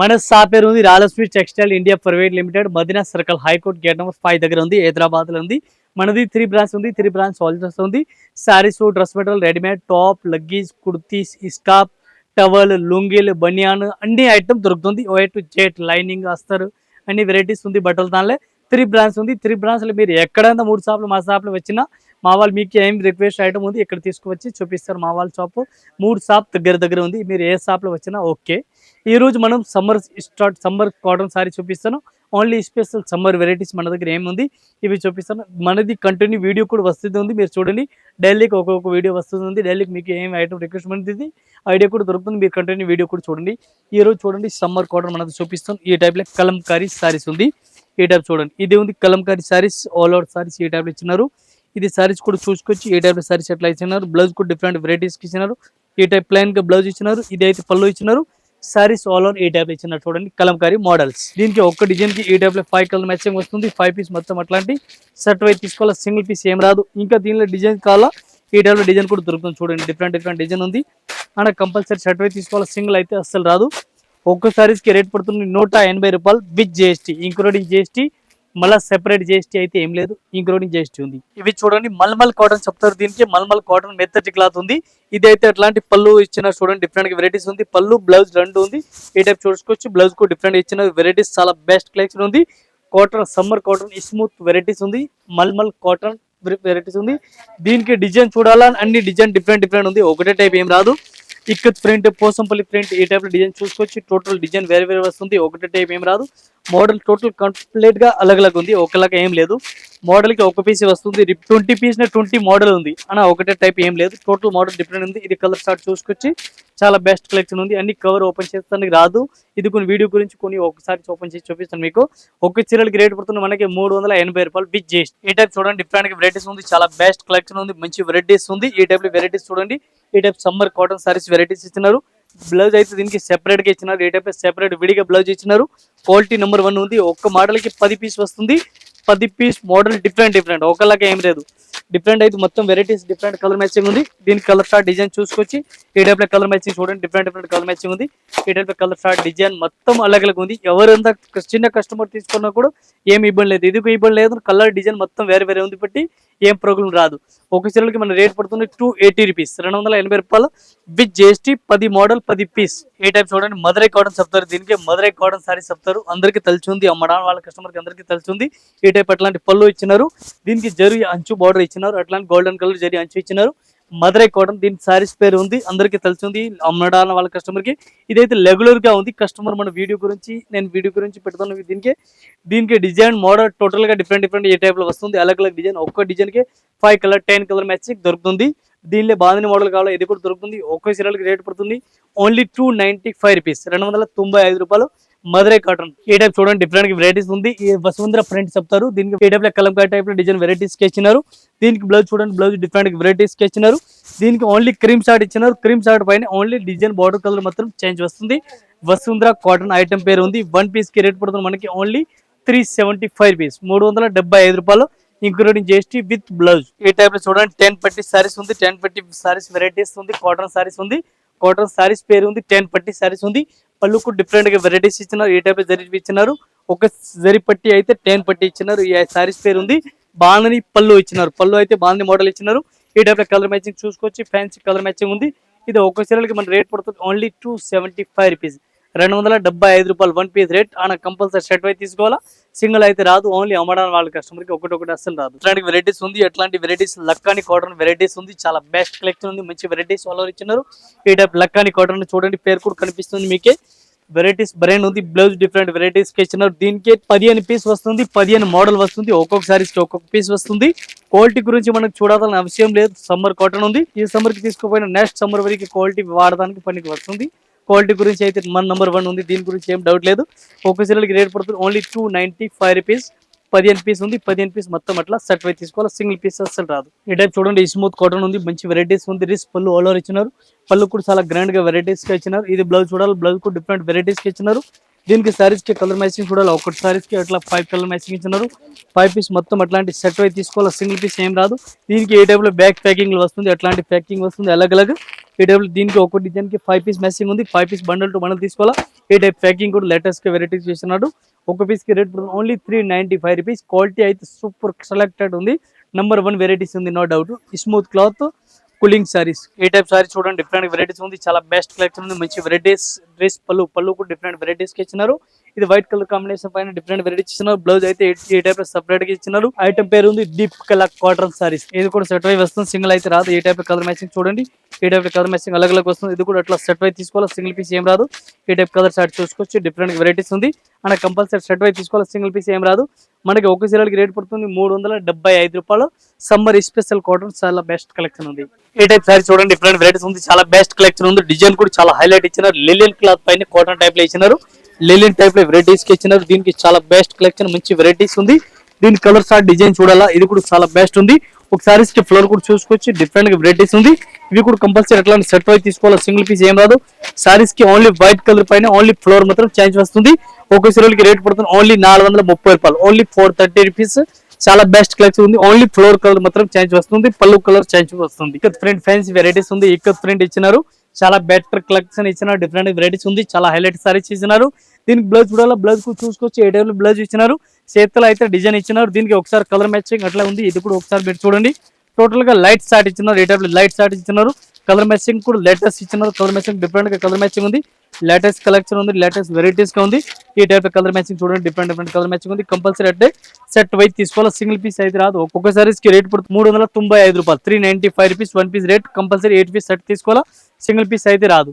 మన సాపేరు పేరు ఉంది. రాలస్వీ textile India private limited Madina circle high court gate number five దగ్గర ఉంది. హైదరాబాద్లో ఉంది. మనది త్రీ బ్రాంచ్ ఉంది. త్రీ బ్రాంచ్ ఆల్సోస్ ఉంది. Saris dress material readymade top leggings kurtis scarf towel లుంగీలు బనియాన్ అన్ని ఐటమ్ దొరుకుతుంది. ఓ టు జెట్ లైనింగ్ అస్తర్ అన్ని వెరైటీస్ ఉంది. బట్టలు దానిలో త్రీ బ్రాంచ్ ఉంది. త్రీ బ్రాంచ్లో మీరు ఎక్కడైనా మూడు షాపులు మా షాపులు వచ్చినా మా వాళ్ళు మీకు ఏం రిక్వెస్ట్ ఐటమ్ ఉంది ఇక్కడ తీసుకువచ్చి చూపిస్తారు మా వాళ్ళ షాప్. మూడు షాప్ దగ్గర దగ్గర ఉంది. మీరు ఏ షాప్లో వచ్చినా ఓకే. ఈ రోజు మనం summer start summer cotton sari చూపిస్తాను. ఓన్లీ స్పెషల్ సమ్మర్ వెరైటీస్ మన దగ్గర ఏముంది ఇవి చూపిస్తాను. మనది కంటిన్యూ వీడియో కూడా వస్తుంది ఉంది. మీరు చూడండి. డైలీకి ఒక్కొక్క వీడియో వస్తుంది ఉంది. డైలీకి మీకు ఏం ఐటమ్ రిక్వెస్ట్మెంట్ ఇది ఐడియా కూడా దొరుకుతుంది. మీరు కంటిన్యూ వీడియో కూడా చూడండి. ఈ రోజు చూడండి సమ్మర్ కాటన్ మనది చూపిస్తాను. ఈ టైప్లో కలంకారీ సారీస్ ఉంది. ఈ టైప్ చూడండి. ఇది ఉంది కలంకారీ సారీస్ ఆల్ ఓవర్ సారీస్ ఈ టైప్లో ఇచ్చినారు. ఇది సారీస్ కూడా చూసుకొచ్చి ఈ టైప్ శారీస్ ఎట్లా ఇచ్చినారు. బ్లౌజ్ కూడా డిఫరెంట్ వెరైటీస్కి ఇచ్చినారు. ఈ టైప్ ప్లెయిన్గా బ్లౌజ్ ఇచ్చినారు. ఇది అయితే పళ్ళు ఇచ్చినారు. సారీస్ ఆల్ ఓవర్ ఈ టైప్లో ఇచ్చినారు చూడండి. కలంకారీ మోడల్స్ దీనికి ఒక్క డిజైన్కి ఈ టైప్లో ఫైవ్ కలర్ మ్యాచింగ్ వస్తుంది. ఫైవ్ పీస్ మొత్తం అట్లాంటి సెట్ వైపు తీసుకోవాలి? సింగిల్ పీస్ ఏం రాదు. ఇంకా దీనిలో డిజైన్ కావాలా? ఈ టైప్లో డిజైన్ కూడా దొరుకుతుంది చూడండి. డిఫరెంట్ డిఫరెంట్ డిజైన్ ఉంది. అండ్ కంపల్సరీ షర్ట్ వైపు తీసుకోవాలి? సింగిల్ అయితే అస్సలు రాదు. ఒక్క సారీస్కి రేట్ పడుతుంది? నూట ఎనభై రూపాయలు విత్ జిఎస్టీ ఇంక్లూడింగ్ జిఎస్టీ మళ్ళీ సెపరేట్ జిఎస్టీ అయితే ఏం లేదు. ఇంక్లూడింగ్ జిఎస్టీ ఉంది. ఇవి చూడండి మల్మల్ కాటన్ చెప్తారు దీనికి. మల్మల్ కాటన్ మెత్తటి క్లాత్ ఉంది. ఇది అయితే అట్లాంటి పళ్ళు ఇచ్చిన చూడండి డిఫరెంట్ వెరైటీస్ ఉంది. పళ్ళు బ్లౌజ్ రెండు ఉంది. ఈ టైప్ చూసుకోవచ్చు. బ్లౌజ్ కూడా డిఫరెంట్ ఇచ్చిన వెరైటీస్ చాలా బెస్ట్ కలెక్షన్ ఉంది. Cotton summer cotton smooth varieties ఉంది. మల్మల్ కాటన్ వెరైటీస్ ఉంది. దీనికి డిజైన్ చూడాలని అన్ని డిజైన్ డిఫరెంట్ డిఫరెంట్ ఉంది. ఒకటే టైప్ ఏం రాదు. ఇక్కత్ ప్రింట్ పోసంపల్లి ప్రింట్ ఈ టైప్ డిజైన్ చూసుకోవచ్చు. టోటల్ డిజైన్ వేరే వేరే వస్తుంది. ఒకటే టైప్ ఏం రాదు. మోడల్ టోటల్ కంప్లీట్గా అలగ్ అలగ్ ఉంది. ఒకలాగా ఏం లేదు. మోడల్కి ఒక పీస్ వస్తుంది. ట్వంటీ పీస్ ట్వంటీ మోడల్ ఉంది. అన్న ఒకటే టైప్ ఏం లేదు. టోటల్ మోడల్ డిఫరెంట్ ఉంది. ఇది కలర్ స్టార్ట్ చూసుకొచ్చి చాలా బెస్ట్ కలెక్షన్ ఉంది. అన్ని కవర్ ఓపెన్ చేస్తానికి రాదు. ఇది కొన్ని వీడియో గురించి కొన్ని ఒకసారి ఓపెన్ చేసి చూపిస్తాను మీకు. ఒక చీరలకి రేట్ పడుతుంది మనకి మూడు వందల ఎనభై రూపాయలు బిగ్ చేసి ఈ టైప్ చూడండి. డిఫరెంట్ వెరైటీస్ ఉంది. చాలా బెస్ట్ కలెక్షన్ ఉంది. మంచి వెరైటీస్ ఉంది. ఈ టైప్ వెరైటీస్ చూడండి. ఈ type summer cotton saris varieties ఇచ్చినారు. బ్లౌజ్ అయితే దీనికి సెపరేట్గా ఇచ్చినారు. ఈ టైప్ సెపరేట్ విడిగా బ్లౌజ్ ఇచ్చినారు. క్వాలిటీ నెంబర్ వన్ ఉంది. ఒక్క మోడల్కి పది పీస్ వస్తుంది. పది పీస్ మోడల్ డిఫరెంట్ డిఫరెంట్ ఒకలాగా ఏం లేదు. డిఫరెంట్ అయితే మొత్తం వెరైటీస్ డిఫరెంట్ కలర్ మ్యాచింగ్ ఉంది. దీనికి కలర్ షార్ట్ డిజైన్ చూసుకొచ్చి ఈ టైప్లో కలర్ మ్యాచింగ్ చూడండి. డిఫరెంట్ డిఫరెంట్ కలర్ మ్యాచింగ్ ఉంది. ఈ టైప్లో కలర్ షార్ట్ డిజైన్ మొత్తం అలగ్ ఉంది. ఎవరంతా చిన్న కస్టమర్ తీసుకున్నా కూడా ఏం ఇబ్బంది లేదు. ఇది ఇబ్బంది లేదు? కలర్ డిజైన్ మొత్తం వేరే వేరే ఉంది బట్టి ఏం ప్రాబ్లం రాదు. ఒక చీరలకి మన రేట్ పడుతుంది టూ ఎయిటీ రూపీస్ రెండు వందల ఎనభై రూపాయలు విత్ జిఎస్టీ పది మోడల్ పది పీస్ ఏ టైప్ చూడండి. మధురై కాటన్ చెప్తారు. దీనికి మధురై కాటన్ సారీ చెప్తారు. అందరికీ తెలిసింది అమ్మడానికి వాళ్ళ కస్టమర్కి అందరికీ తలిచింది. ఈ టైప్ అట్లాంటి పళ్ళు ఇచ్చినారు. దీనికి జరి అంచు బార్డర్ ఇచ్చినారు. అట్లాంటి గోల్డెన్ కలర్ జరి అంచు ఇచ్చినారు. మధురై కాటన్ దీని సారీస్ పేరు ఉంది. అందరికీ తెలిసింది. అమ్మడానికి వాళ్ళ కస్టమర్కి ఇదైతే రెగ్యులర్గా ఉంది. కస్టమర్ మన వీడియో గురించి నేను వీడియో గురించి పెడతాను దీనికి. దీనికి డిజైన్ మోడల్ టోటల్గా డిఫరెంట్ డిఫరెంట్ ఏ టైప్లో వస్తుంది. అలగ్ అలగ్ డిజైన్ ఒక్క డిజైన్కి five colour ten colour matching దొరుకుతుంది. దీనిలో బాగుంది మోడల్ కావాలో ఇది కూడా దొరుకుతుంది. ఒక్క చీరలకి రేట్ పడుతుంది. Only two ninety five rupees రెండు వందల తొంభై ఐదు రూపాయలు మధురై కాటన్. ఈ టైప్ చూడండి డిఫరెంట్ వెరైటీస్ ఉంది. ఈ వసుంధర ప్రింట్ చెప్తారు. దీనికి ఈ టైప్లో కలంకాయ టైప్లో డిజైన్ వెరైటీస్కి ఇచ్చినారు దీనికి బ్లౌజ్ చూడండి బ్లౌజ్ డిఫరెంట్ వెరైటీస్కి ఇచ్చినారు దీనికి ఓన్లీ క్రీమ్ షార్ట్ ఇచ్చినారు. క్రీమ్ షార్ట్ పైన ఓన్లీ డిజైన్ బార్డర్ కలర్ మాత్రం చేంజ్ వస్తుంది. వసుంధర కాటన్ ఐటమ్ పేరు ఉంది. వన్ పీస్కి రేట్ పడుతుంది మనకి only three seventy five piece మూడు వందల డెబ్బై ఐదు రూపాయలు ఇంక్లూడింగ్ జిఎస్టీ విత్ బ్లౌజ్ ఈ టైప్లో చూడండి టెన్ పట్టి సారీస్ ఉంది. టెన్ పట్టి సారీస్ వెరైటీస్ ఉంది. కాటన్ సారీస్ ఉంది. కాటన్ సారీస్ పేరు ఉంది. టెన్ పట్టి సారీస్ ఉంది. పళ్ళుకు డిఫరెంట్గా వెరైటీస్ ఇచ్చినారు ఈ టైప్ జరి ఇచ్చినారు. ఒక జరి పట్టి అయితే టెన్ పట్టి ఇచ్చినారు. ఈ సారీస్ పేరు ఉంది బాణని పళ్ళు ఇచ్చినారు. పళ్ళు అయితే బాణని మోడల్ ఇచ్చినారు. ఈ టైప్లో కలర్ మ్యాచింగ్ చూసుకోవచ్చు ఫ్యాన్సీ కలర్ మ్యాచింగ్ ఉంది. ఇది ఒక చీరలకి మన రేట్ పడుతుంది only two seventy five rupees రెండు వందల డెబ్బై ఐదు రూపాయలు వన్ పీస్ రేట్ ఆన కంపల్సరీ షర్ట్ అయితే తీసుకోవాలా? సింగిల్ అయితే రాదు. ఓన్లీ అమ్మడానికి వాళ్ళ కస్టమర్కి ఒకటి ఒకటి అసలు రాదు. ఇట్లాంటి వెరైటీస్ ఉంది. ఎట్లాంటి వెరైటీస్ లక్కాని కాటన్ వెరైటీస్ ఉంది. చాలా బెస్ట్ కలెక్షన్ ఉంది. మంచి వెరైటీస్ వాళ్ళు ఇచ్చినారు. ఈ టైప్ లక్కాని కాటన్ చూడండి. పేరు కూడా కనిపిస్తుంది మీకే. వెరైటీస్ బ్రాండ్ ఉంది. బ్లౌజ్ డిఫరెంట్ వెరైటీస్కి ఇచ్చినారు. దీనికి పదిహేను పీస్ వస్తుంది. పదిహేను మోడల్ వస్తుంది. ఒక్కొక్క సారీస్ ఒక్కొక్క పీస్ వస్తుంది. క్వాలిటీ గురించి మనకు చూడాలని అవసరం లేదు. సమ్మర్ కాటన్ ఉంది. ఈ సమ్మర్కి తీసుకుపోయిన నెక్స్ట్ సమ్మర్ వరకు క్వాలిటీ వాడడానికి పనికి వస్తుంది. క్వాలిటీ గురించి అయితే మన నెంబర్ వన్ ఉంది. దీని గురించి ఏం డౌట్ లేదు. ఒక చీరలకి రేట్ పడుతుంది. Only two ninety five rupees పదిహేను పీస్ ఉంది. పదిహేను పీస్ మొత్తం అట్లా సెట్ అయితే తీసుకోవాలి. సింగిల్ పీస్ అసలు రాదు. ఈ టైప్ చూడండి స్మూత్ కాటన్ ఉంది. మంచి వెరైటీస్ ఉంది. రిస్ పళ్ళు ఆల్ ఓవర్ ఇచ్చినారు. పళ్ళు కూడా చాలా గ్రాండ్గా వెరైటీస్ ఇచ్చినారు. ఇది బ్లౌజ్ చూడాలి. బ్లౌజ్ కూడా డిఫరెంట్ వెరైటీస్కి ఇచ్చినారు. దీనికి సారీస్కి కలర్ మ్యాచింగ్ చూడాలి. ఒకటి సారీస్కి అట్లా ఫైవ్ కలర్ మ్యాచింగ్ ఇచ్చినారు. ఫైవ్ పీస్ మొత్తం అట్లాంటి సెట్ అయితే తీసుకోవాలి. సింగిల్ పీస్ ఏం రాదు. దీనికి ఏ టైప్లో బ్యాక్ ప్యాకింగ్ వస్తుంది? అట్లాంటి ప్యాకింగ్ వస్తుంది. అలగ్ అలగ్ ఈ టైప్ దీనికి ఒక డిజైన్కి ఫైవ్ పీస్ మెస్సింగ్ ఉంది. Five piece bundle to bundle తీసుకోవాలా? ఈ టైప్ ప్యాకింగ్ కూడా లేటెస్ట్ వెరైటీస్ చేస్తున్నాడు. ఒక పీస్కి rate only three ninety five rupees quality అయితే సూపర్ సెలెక్టెడ్ ఉంది. నెంబర్ వన్ వెరైటీస్ ఉంది no doubt smooth cloth cooling saris ఏ టైప్ సారీస్ చూడండి డిఫరెంట్ వెరైటీస్ ఉంది. చాలా బెస్ట్ కలెక్షన్ ఉంది. మంచి వెరైటీస్ డ్రెస్ పళ్ళు పళ్ళు కూడా డిఫరెంట్ వెరైటీస్కి ఇచ్చినారు. ఇది వైట్ కలర్ కాంబినేషన్ పైన డిఫరెంట్ వెరైటీస్ ఇచ్చినారు బ్లౌజ్ అయితే ఏ టైప్ సెపరేట్గా ఇచ్చినారు. ఐటమ్ పేరు ఉంది డీప్ కలర్ కాటన్ సారీస్ ఇది కూడా సెట్ వై వస్తుంది. సింగిల్ అయితే రాదు. ఏ టైప్ కలర్ మ్యాచింగ్ చూడండి. ఏ టైప్ కలర్ మ్యాచింగ్ అలగ్ అలగ్ వస్తుంది. ఇది కూడా అట్లా సెట్ వై తీసుకోవాలి. సింగిల్ పీస్ ఏం రాదు. ఏ టైప్ కలర్ సారీ చూసుకోవచ్చు. డిఫరెంట్ వెరైటీస్ ఉంది. అండ్ కంపల్సరీ సెట్ వై తీసుకోవాలి. సింగిల్ పీస్ ఏం రాదు. మనకి ఒక చీరలకి రేట్ పడుతుంది మూడు వందల డెబ్బై ఐదు రూపాయలు. సమ్మర్ స్పెషల్ కాటన్ చాలా బెస్ట్ కలెక్షన్ ఉంది. ఏ టైప్ సారీ చూడండి. డిఫరెంట్ వెరైటీస్ ఉంది. చాలా బెస్ట్ కలెక్షన్ ఉంది. డిజైన్ కూడా చాలా హైలైట్ ఇచ్చినారు. లిలియన్ క్లాత్ పైన కాటన్ టైప్లో ఇచ్చినారు. లెలిన్ టైప్లో వెరైటీస్కి ఇచ్చినారు. దీనికి చాలా బెస్ట్ కలెక్షన్ మంచి వెరైటీస్ ఉంది. దీని కలర్ సార్ డిజైన్ చూడాలా? ఇది కూడా చాలా బెస్ట్ ఉంది. ఒక కి ఫ్లోర్ కూడా చూసుకోవచ్చు డిఫరెంట్గా వెరైటీస్ ఉంది. ఇవి కూడా కంపల్సరీ ఎట్లాంటి సెట్ వైజ్ తీసుకోవాలి సింగిల్ పీస్ ఏం రాదు. సారీస్కి ఓన్లీ వైట్ కలర్ పైన ఓన్లీ ఫ్లోర్ మాత్రం చేంజ్ వస్తుంది. ఒక సీరియల్కి రేట్ పడుతుంది ఓన్లీ నాలుగు వందల ముప్పై రూపాయలు. ఓన్లీ ఫోర్ థర్టీ రూపీస్ చాలా బెస్ట్ కలెక్షన్ ఉంది. ఓన్లీ ఫ్లోర్ కలర్ మాత్రం చేంజ్ వస్తుంది. పళ్ళు కలర్ చేంజ్ వస్తుంది. ఇక ప్రింట్ ఫ్యాన్సీ వెరైటీస్ ఉంది. ఇక ప్రింట్ ఇచ్చినారు. చాలా బెటర్ కలెక్షన్ ఇచ్చినారు డిఫరెంట్ వెరైటీస్ ఉంది. చాలా హైలైట్ సారీస్ ఇచ్చినారు. దీనికి బ్లౌజ్ కూడా బ్లౌజ్ చూసుకోవచ్చు ఏ టైప్ బ్లౌజ్ ఇచ్చినారు? చేతిలో అయితే డిజైన్ ఇచ్చినారు. దీనికి ఒకసారి కలర్ మ్యాచింగ్ అట్లా ఉంది. ఇది కూడా ఒకసారి మీరు చూడండి. టోటల్గా లైట్ షార్ట్ ఇచ్చినారు. ఏ టైప్ లైట్ షార్ట్ ఇచ్చినారు? కలర్ మ్యాచింగ్ కూడా లేటెస్ట్ ఇచ్చినారు కలర్ మ్యాచింగ్ డిఫరెంట్గా కలర్ మ్యాచింగ్ ఉంది. లేటెస్ట్ కలెక్షన్ ఉంది లేటెస్ట్ వెరైటీస్గా ఉంది. ఈ టైప్ కలర్ మ్యాచింగ్ చూడండి డిఫరెంట్ డిఫరెంట్ కలర్ మ్యాచింగ్ ఉంది. కంపల్సరీ అంటే సెట్ వైజ్ తీసుకోవాలి? సింగిల్ పీస్ అయితే రాదు. ఒక్కొక్క సారీస్కి రేట్ పడుతుంది మూడు వందల తొంభై ఐదు రూపాయలు. Three ninety five rupees one piece rate compulsory eight piece set తీసుకోవాలా? సింగిల్ పీస్ అయితే రాదు.